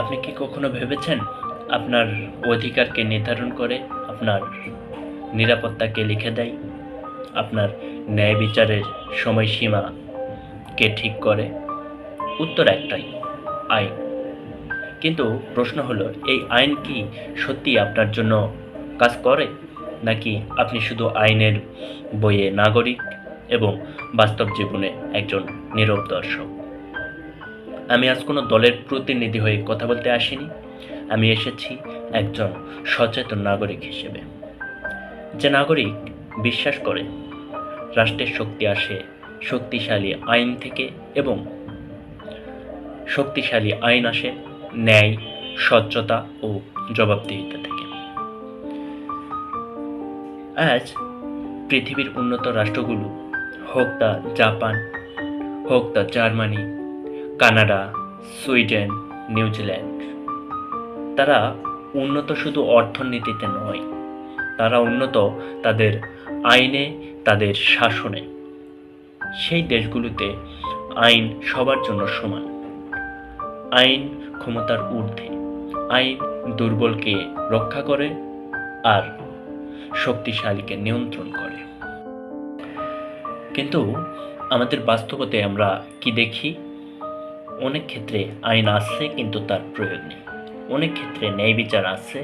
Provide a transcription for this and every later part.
আপনি কি কখনো ভেবেছেন আপনার অধিকারকে নির্ধারণ করে আপনার নিরাপত্তাকে লিখে দেয়? আপনার ন্যায় বিচারের সময়সীমা কে ঠিক করে? উত্তর একটাই, আইন। কিন্তু প্রশ্ন হলো, এই আইন কি সত্যি আপনার জন্য কাজ করে? নাকি আপনি শুধু আইনের বইয়ে নাগরিক এবং বাস্তব জীবনে একজন নীরব দর্শক? আমি আজ কোনো দলের প্রতিনিধি হয়ে কথা বলতে আসিনি। আমি এসেছি একজন সচেতন নাগরিক হিসেবে। যে নাগরিক বিশ্বাস করে, রাষ্ট্রের শক্তি আসে শক্তিশালী আইন থেকে এবং শক্তিশালী আইন আসে ন্যায়, স্বচ্ছতা ও জবাবদিহিতা থেকে। আজ পৃথিবীর উন্নত রাষ্ট্রগুলো, হোক তা জাপান, হোক তা জার্মানি কানাডা, সুইডেন নিউজিল্যান্ড তারা উন্নত শুধু অর্থনীতিতে নয়, তারা উন্নত তাদের আইনে, তাদের শাসনে। সেই দেশগুলোতে আইন সবার জন্য সমান। আইন ক্ষমতার ঊর্ধ্বে, আইন দুর্বলকে রক্ষা করে আর শক্তিশালীকে নিয়ন্ত্রণ করে। কিন্তু আমাদের বাস্তবতে আমরা কি দেখি? অনেক ক্ষেত্রে আইন আছে, কিন্তু তার প্রয়োগ নেই। অনেক ক্ষেত্রে ন্যায় বিচার আছে,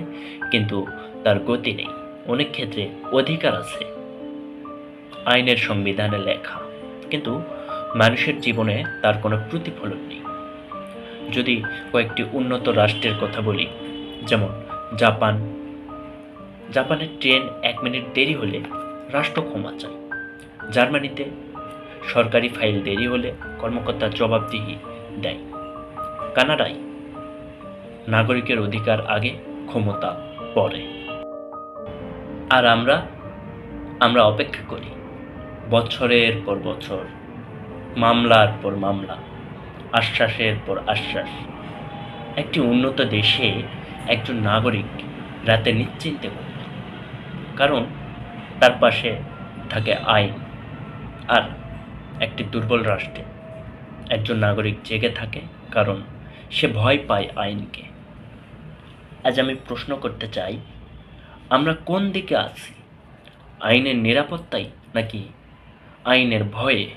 কিন্তু তার গতি নেই। অনেক ক্ষেত্রে অধিকার আছে। আইনের সংবিধানে লেখা, কিন্তু মানুষের জীবনে তার কোনো প্রতিফলন নেই। যদি কয়েকটি উন্নত রাষ্ট্রের কথা বলি, যেমন জাপান। জাপানের ট্রেন এক মিনিট দেরি হলে রাষ্ট্র ক্ষমা চায়। জার্মানিতে সরকারি ফাইল দেরি হলে কর্মকর্তা জবাবদিহি দেয়। কানাডায় নাগরিকের অধিকার আগে, ক্ষমতা পরে। আর আমরা আমরা অপেক্ষা করি। বছরের পর বছর, মামলার পর মামলা, আশ্বাসের পর আশ্বাস। একটি উন্নত দেশে একজন নাগরিক রাতে নিশ্চিন্তে ঘুমবে কারণ তার পাশে থাকে আইন আর একটি দুর্বল রাষ্ট্রে। একজন নাগরিক জেগে থাকে, কারণ সে ভয় পায় আইনকে। আজ আমি প্রশ্ন করতে চাই, আমরা কোন দিকে আছি? আইনের নিরাপত্তায় নাকি আইনের ভয়ে?